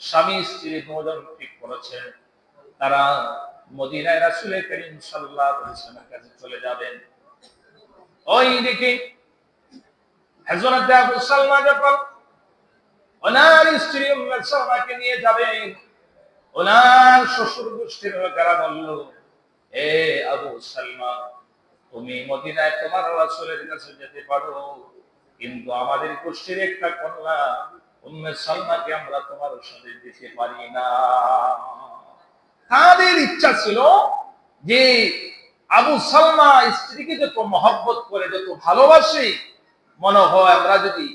স্বামী স্ত্রী দুজন ঠিক করেছেন। তারা মদিনায় রাসুলের করিম সাল্লাল্লাহু আলাইহি ওয়াসাল্লামের কাছে চলে যাবেন। ওই দিকে হযরত আবু সালমা যখন ওনার স্ত্রী উম্মে সালমাকে নিয়ে যাবেন, ওনার শ্বশুর গোষ্ঠীর লোকেরা বলল, এ আবু সালমা, তুমি মদিনায় তোমার রাসূলের কাছে যেতে পারো, কিন্তু আমাদের গোষ্ঠীর একটা কন্যা সালমাকে আমরা তোমার সাথে পারি না। তাদের ইচ্ছা ছিল যে আবু সালমা স্ত্রীকে যত মহব্বত করে, যত ভালোবাসে, মনে হয় আমরা যদি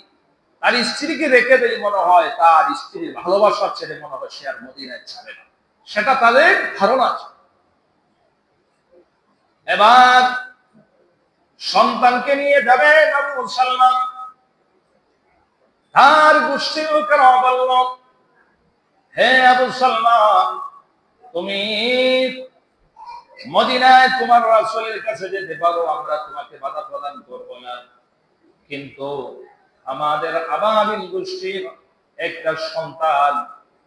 তার স্ত্রীকে রেখে মনে হয় তার স্ত্রীর ভালোবাসা ছেড়ে মনে হয় সে আর মদিনায় ছাড়ে না। সেটা তাদের ধারণা ছিল। এবার সন্তানকে নিয়ে যাবেন আবু সালমান বলল হে আবু সালমান, তুমি মদিনায় তোমার কাছে যেতে পারো, আমরা তোমাকে বাধা প্রদান করব না। কিন্তু আমাদের আবাবিল গোষ্ঠীর একটা সন্তান,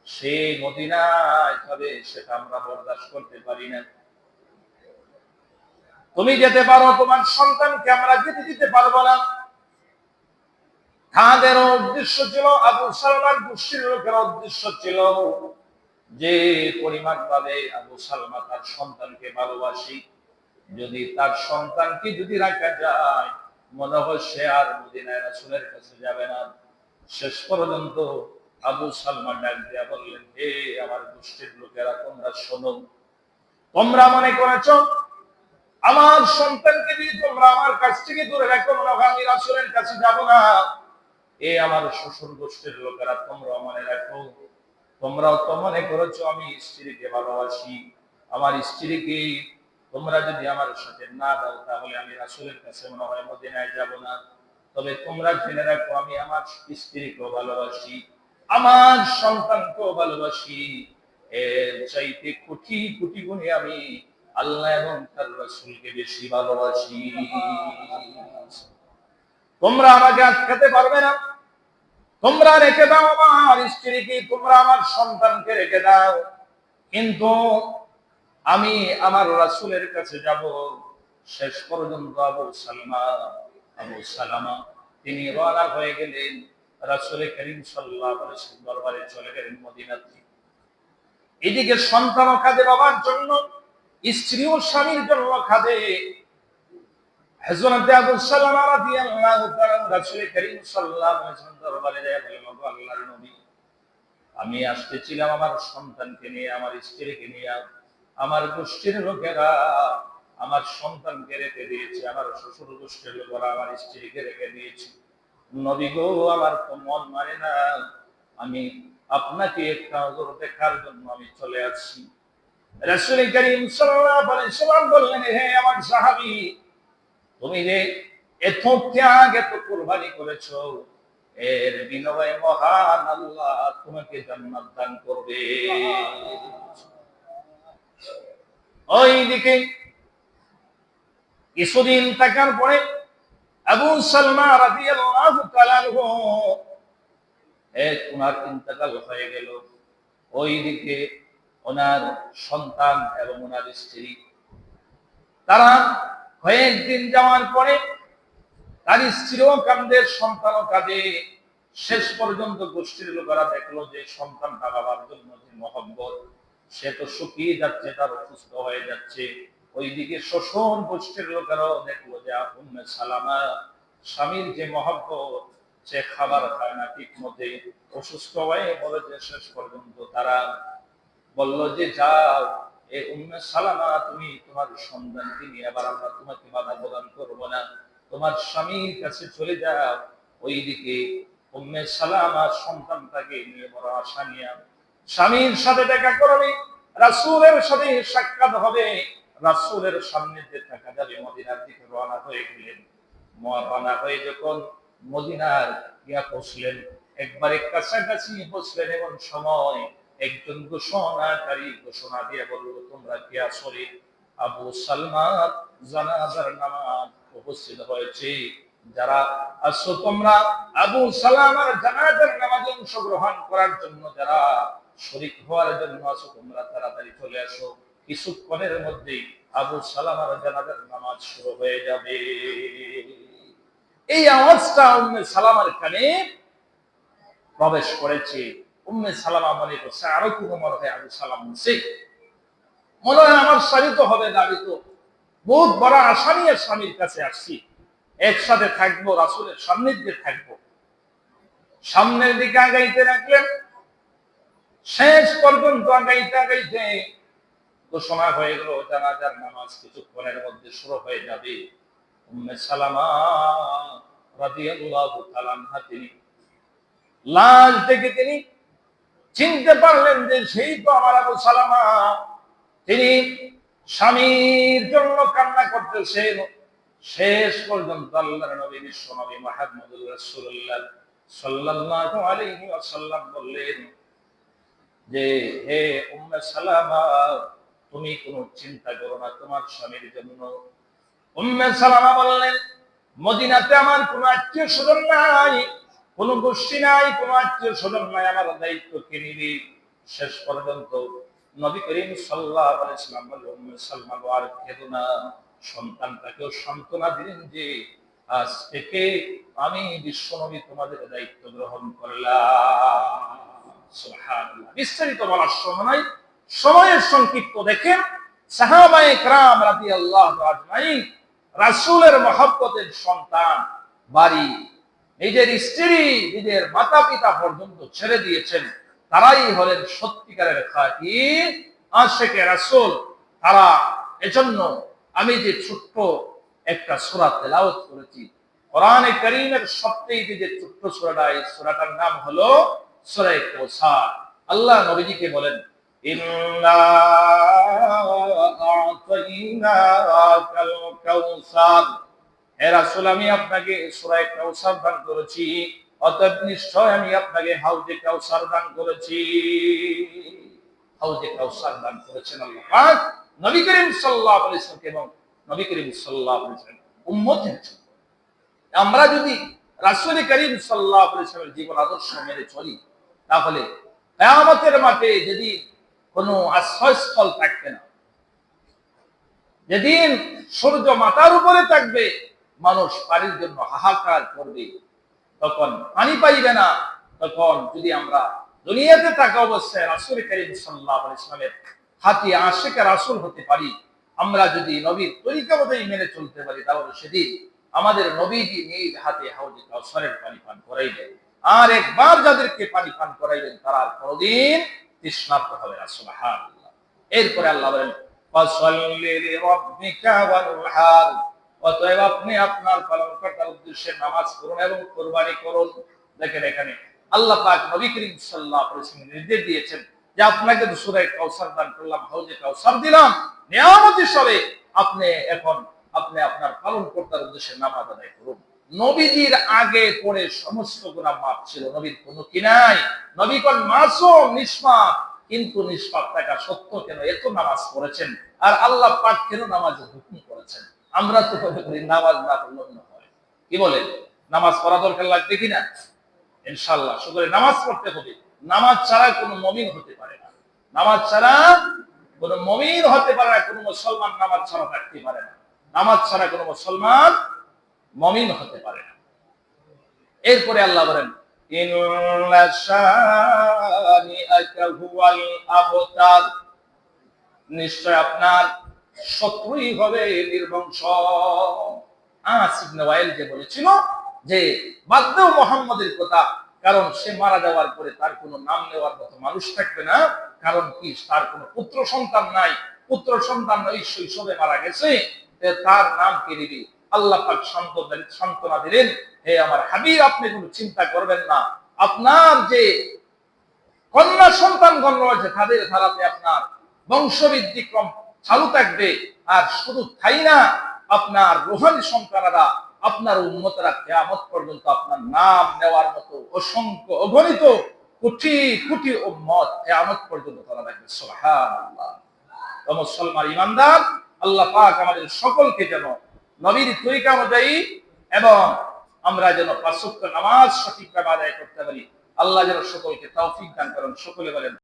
সে মদিনায় যাবে সেটা আমরা বরদাস্ত করতে পারি না। তুমি যেতে পারো, তোমার সন্তানকে আমরা যেতে দিতে পারব না। তাদের উদ্দেশ্য ছিল আবু সালমান গোষ্ঠীর লোকের উদ্দেশ্য ছিল যে পরিমাণ ভাবে আবু সালমা তার সন্তানকে ভালোবাসি। যদি তার সন্তানকে যদি রাখা যায়, মনে হয় সে আর মদিনায় রাসূলের কাছে যাবে না। শেষ পর্যন্ত আবু সালমা ডাক দিয়া বললেন, হে আমার গোষ্ঠীর লোকেরা, তোমরা শোনো, তোমরা মনে করেছ, আমার সন্তানকে দিয়ে তোমরা আমার কাছ থেকে দূরে রাখো, মনে হয় আমি রাসূলের কাছে যাব না। এ আমার শ্বশুর গোষ্ঠীর লোকেরা তোমরা মনে রাখো। তোমরাও তো মনে করেছ আমি স্ত্রীকে ভালোবাসি। আমার স্ত্রীকে তোমরা যদি আমার সাথে না দাও, তাহলে আমি রাসূলের কাছে মনে হয় মদিনায় যাব না। তবে তোমরা জেনে রাখো, আমি আমার স্ত্রীকেও ভালোবাসি, আমার সন্তানকেও ভালোবাসি। এর চাইতে কোটি কোটি গুণে আমি আল্লাহ এবং তার রাসূলকে বেশি ভালোবাসি। তোমরা আমাকে আটকাতে পারবে না। তোমরা রেখে দাও আমার স্ত্রীকে, তোমরা আমার সন্তানকে রেখে দাও। কিন্তু আমি আমার রাসূলের কাছে যাব। শেষ পর্যন্ত আবু সালমা, আবু সালামা, তিনি রওনা হয়ে গেলেন রাসূল করিম ওয়াসাল্লাম দরবারে চলে গেলেন মদিনাতে। এদিকে সন্তান খাদে বাবার জন্য স্ত্রী ও স্বামীর জন্য খাদে। হযরত আবু সালামা রাদিয়াল্লাহু তাআলা রাসূল সাল্লাল্লাহু আলাইহি ওয়াসাল্লাম দরবারে যায় আল্লাহর নবী, আমি আসতেছিলাম আমার সন্তানকে নিয়ে, আমার স্ত্রীকে নিয়ে। আমার গোষ্ঠীর লোকেরা আমার সন্তানকে রেখে দিয়েছে, আমার শ্বশুর গোষ্ঠীর লোকেরা আমার স্ত্রীকে রেখে দিয়েছে। নবী গো, আমার তো মন মানে না। আমি আপনাকে একটা নজর দেখার জন্য আমি চলে আসছি। রাসূল করিম সাল্লাল্লাহু আলাইহি ওয়াসাল্লাম বললেন, হে আমার সাহাবী তুমি যে এত ত্যাগ এত কোরবানি করেছ। এর বিনিময়ে মহান আল্লাহ তোমাকে জান্নাত দান করবে। ওই দিকে কিছুদিন থাকার পরে আবু সালমা রাদিয়াল্লাহু তাআলা এক ওনার ইন্তেকাল হয়ে গেল। ওই দিকে ওনার সন্তান এবং ওনার স্ত্রী, তারা কয়েকদিন যাওয়ার পরে তার স্ত্রীও কান্দে সন্তানও কাঁদে শেষ পর্যন্ত গোষ্ঠীর লোকেরা দেখল যে সন্তানটা বাবার জন্য যে মহব্বত, সে তো শুকিয়ে যাচ্ছে, তার অসুস্থ হয়ে যাচ্ছে। ওইদিকে শ্বশুর গোষ্ঠীর লোকেরাও দেখল যে উম্মে সালামা, স্বামীর যে মহব্বত, সে খাবার খায় না ঠিক মতে অসুস্থ হয়ে বলে যে শেষ পর্যন্ত তারা। বলল যে, যাও এ উম্মে সালামা, তুমি তোমার সন্তানকে নিয়ে আবার আমরা তোমাকে বাধা প্রদান না। তোমার স্বামীর কাছে চলে উম্মে সালামা সন্তানটাকে নিয়ে বড় আশা নিয়ে স্বামীর সাথে দেখা করবে সাথে সাক্ষাৎ হবে। রাসূলের সামনে যে থাকা যাবে, মদিনার দিকে রওনা হয়ে গেলেন। রওনা হয়ে যখন মদিনার গিয়া পৌঁছলেন, একবারে কাছাকাছি বসলেন এমন সময় একজন ঘোষণাকারী ঘোষণা দিয়ে বলল, তোমরা কি আসরে আবু সালমান জানাজার নামাজ উপস্থিত হয়েছে? যারা আসো, তোমরা আবু সালামার জানাজার নামাজে অংশগ্রহণ করার জন্য যারা শরিক হওয়ার জন্য আসো, তোমরা তাড়াতাড়ি চলে আসো। কিছুক্ষণের মধ্যেই আবু সালামার জানাজার নামাজ শুরু হয়ে যাবে। এই আওয়াজটা উম্মে সালামার কানে প্রবেশ করেছে। উম্মে সালামা মনে করছে আরও কোনো মনে হয়? আবু সালাম বলছে, মনে হয় আমার স্বামী তো হবে দাবি তো বহুত বড় আশা নিয়ে স্বামীর কাছে আসছি। একসাথে থাকব, রাসুলের সান্নিধ্যে থাকব। সামনের দিকে আগাইতে রাখলেন শেষ পর্যন্ত আগাইতে আগাইতে ঘোষণা হয়ে গেল, জানাজার নামাজ কিছুক্ষণের মধ্যে শুরু হয়ে যাবে। উম্মে সালামা রাদিয়াল্লাহু তাআলা তিনি লাশ দেখে তিনি চিনতে পারলেন যে সেই তো আমার আবু সালামা। তিনি স্বামীর জন্য কান্না করতেছেন। শেষ পর্যন্ত আল্লাহর নবী, বিশ্ব নবী মুহাম্মদুর রাসূলুল্লাহ সাল্লাল্লাহু আলাইহি ওয়াসাল্লাম বললেন যে, হে উম্মে সালামা, তুমি কোনো চিন্তা করো না, তোমার স্বামীর জন্য। উম্মে সালামা বললেন, মদিনাতে আমার কোনো আত্মীয় স্বজন নাই। কোনো গোষ্ঠী নাই তোমার আত্মীয় স্বজন নাই, আমার দায়িত্ব কে নিবে? শেষ পর্যন্ত নবী করিম সাল্লাহ আলাইসলাম সাল্লাম আর কেদো না। সন্তানটাকেও সান্ত্বনা দিলেন যে, আজ থেকে আমি বিশ্বনবী তোমাদের দায়িত্ব গ্রহণ করলাম। বিস্তারিত বলার সময় সময়ের সংক্ষিপ্ত দেখেন, সাহাবায়ে ক্রাম রাতি আল্লাহ রাজমাই রাসুলের মহাব্বতের সন্তান বাড়ি নিজের স্ত্রী নিজের মাতা পিতা পর্যন্ত ছেড়ে দিয়েছেন। তারাই হলেন সত্যিকারের রাসূল। তারা এজন্য আমি যে ছোট্ট একটা সূরা তেলাওয়াত করেছি, কোরআনে কারীমের সবচেয়ে যে ছোট্ট সূরাটা, এই সূরাটার নাম হলো সূরা কাউসার আল্লাহ নবীজিকে বলেন, ইন্না আমি আপনাকে সূরা কাউসার দান করেছি, অতএব নিশ্চয় আমি আপনাকে হাউজে কাউসার দান করেছি। হাউজে কাউসার দান করেছেন আল্লাহ নবী করিম এবং নবী করিম আমরা যদি রাসূল করিম সাল্লাল্লাহু জীবন আদর্শ মেনে চলি, তাহলে কিয়ামতের মাঠে যদি কোনো আশ্রয়স্থল থাকবে না, যেদিন সূর্য মাথার উপরে থাকবে মানুষ পানির জন্য হাহাকার করবে। তখন পানি পাইবে না। তখন যদি আমরা দুনিয়াতে থাকা অবস্থায় রাসূল করিম সাল্লাল্লাহু আলাইহি ওয়াসাল্লামের হাতে আশিকে রাসূল হতে পারি, আমরা যদি নবীর তরিকা মতোই মেনে চলতে পারি, তাহলে সেদিন আমাদের নবীজি নিজ হাতে হাউজে কাউসারের পানি পান করাইবেন। আর একবার যাদেরকে পানি পান করাইবেন, তারা কোনোদিন তৃষ্ণার্ত হবে না, সুবহানাল্লাহ। এরপরে আল্লাহ বলেন, ফাসাল্লি লিরাব্বিকা ওয়ানহার অতএব আপনি আপনার পালনকর্তার উদ্দেশ্যে নামাজ পড়ুন এবং কোরবানি করুন। দেখেন এখানে আল্লাহ পাক নবী করিম সাল্লাল্লাহু আলাইহি ওয়াসাল্লাম নির্দেশ দিয়েছেন যে আপনাকে সূরা কাউসার দান করলাম, হাউজে কাউসার দিলাম, নিয়ামত হিসাবে আপনি এখন আপনি আপনার পালন কর্তার উদ্দেশ্যে নামাজ আদায় করুন। নবীজির আগে পরে সমস্ত গুণা মাপ ছিল, নবীর কোনো কি নাই? নবী কোন মাসুম, নিষ্পাপ, কিন্তু নিষ্পাপ থাকা সত্য কেন এত নামাজ পড়েছেন? আর আল্লাহ পাক কেন নামাজের হুকুম আমরা তো মনে করি, নামাজ না পড়লে অন্য হয়। কি বলেন? নামাজ পড়া দরকার লাগবে কিনা ইনশাল্লাহ শুধু নামাজ পড়তে হবে। নামাজ ছাড়া কোনো মমিন হতে পারে না। নামাজ ছাড়া কোন মমিন হতে পারে না, কোন মুসলমান নামাজ ছাড়া থাকতে পারে না। নামাজ ছাড়া কোন মুসলমান মমিন হতে পারে না। এরপরে আল্লাহ বলেন নিশ্চয় আপনার শত্রুই হবে নির্বংশ। আসিফ নওয়াইল যে বলেছিল যে বাদ মোহাম্মদের কথা, কারণ সে মারা যাওয়ার পরে তার কোনো নাম নেওয়ার মতো মানুষ থাকবে না। কারণ কি? তার কোনো পুত্র সন্তান নাই। পুত্র সন্তান ওই শৈশবে মারা গেছে। তার নাম কে দিবি আল্লাহ পাক সান্ত্বনা সান্ত্বনা দিলেন, হে আমার হাবিব, আপনি কোনো চিন্তা করবেন না। আপনার যে কন্যা সন্তান গণ্য রয়েছে, তাদের ধারাতে আপনার বংশবৃদ্ধি ক্রম চালু থাকবে। আর শুধু তাই না, আপনার রোহানি সন্তানেরা, আপনার উন্মতরা কেয়ামত পর্যন্ত আপনার নাম নেওয়ার মতো অসংখ্য অগণিত কোটি কোটি উম্মত কেয়ামত পর্যন্ত তারা থাকবে সুবহানাল্লাহ। মুসলমান ইমানদার আল্লাহ পাক আমাদের সকলকে যেন নবীর তরিকা অনুযায়ী এবং আমরা যেন পাঁচ নামাজ সঠিকভাবে আদায় করতে পারি। আল্লাহ যেন সকলকে তৌফিক দান করেন। সকলে বলেন